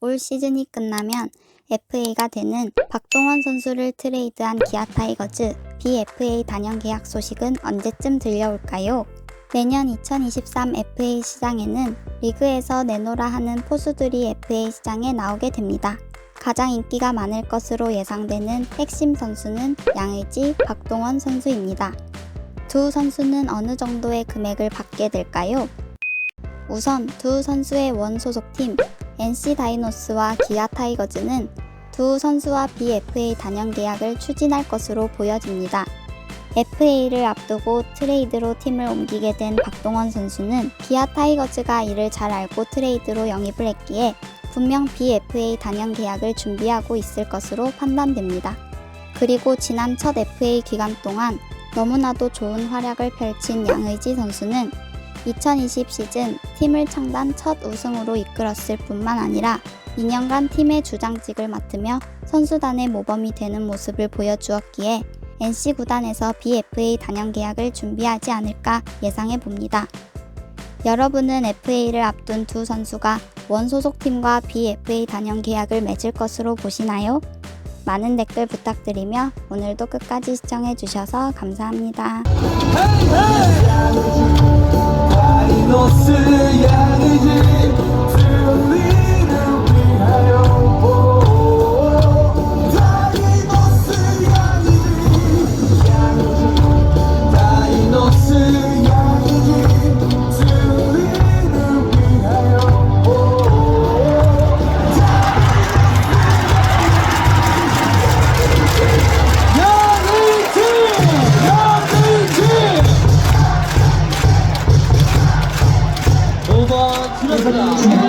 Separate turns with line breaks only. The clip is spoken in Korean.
올 시즌이 끝나면 FA가 되는 박동원 선수를 트레이드한 기아 타이거즈 BFA 단연 계약 소식은 언제쯤 들려올까요? 내년 2023 FA 시장에는 리그에서 내놓으라 하는 포수들이 FA 시장에 나오게 됩니다. 가장 인기가 많을 것으로 예상되는 핵심 선수는 양의지, 박동원 선수입니다. 두 선수는 어느 정도의 금액을 받게 될까요? 우선 두 선수의 원 소속팀 NC 다이노스와 기아 타이거즈는 두 선수와 BFA 단연 계약을 추진할 것으로 보여집니다. FA를 앞두고 트레이드로 팀을 옮기게 된 박동원 선수는 기아 타이거즈가 이를 잘 알고 트레이드로 영입을 했기에 분명 BFA 단연 계약을 준비하고 있을 것으로 판단됩니다. 그리고 지난 첫 FA 기간 동안 너무나도 좋은 활약을 펼친 양의지 선수는 2020 시즌 팀을 창단 첫 우승으로 이끌었을 뿐만 아니라 2년간 팀의 주장직을 맡으며 선수단의 모범이 되는 모습을 보여주었기에 NC 구단에서 BFA 단연 계약을 준비하지 않을까 예상해 봅니다. 여러분은 FA를 앞둔 두 선수가 원 소속팀과 BFA 단연 계약을 맺을 것으로 보시나요? 많은 댓글 부탁드리며 오늘도 끝까지 시청해 주셔서 감사합니다.
是的是的